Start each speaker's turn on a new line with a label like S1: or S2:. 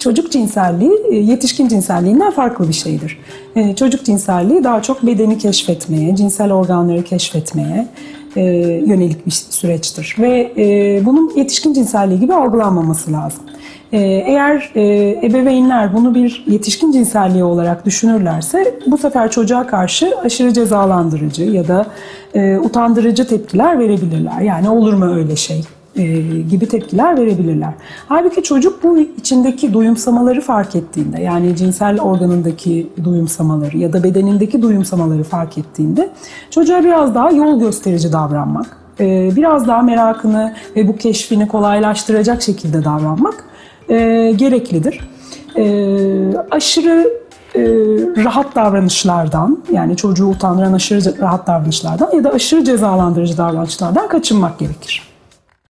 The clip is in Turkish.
S1: Çocuk cinselliği e, yetişkin cinselliğinden farklı bir şeydir. E, Çocuk cinselliği daha çok bedeni keşfetmeye, cinsel organları keşfetmeye e, yönelik bir süreçtir. Ve bunun yetişkin cinselliği gibi algılanmaması lazım. Eğer ebeveynler bunu bir yetişkin cinselliği olarak düşünürlerse bu sefer çocuğa karşı aşırı cezalandırıcı ya da utandırıcı tepkiler verebilirler. Yani olur mu öyle şey? E, gibi tepkiler verebilirler. Halbuki çocuk bu içindeki duyumsamaları fark ettiğinde yani cinsel organındaki duyumsamaları ya da bedenindeki duyumsamaları fark ettiğinde çocuğa biraz daha yol gösterici davranmak, e, biraz daha merakını ve bu keşfini kolaylaştıracak şekilde davranmak e, gereklidir. Aşırı rahat davranışlardan yani çocuğu utandıran aşırı rahat davranışlardan ya da aşırı cezalandırıcı davranışlardan kaçınmak gerekir.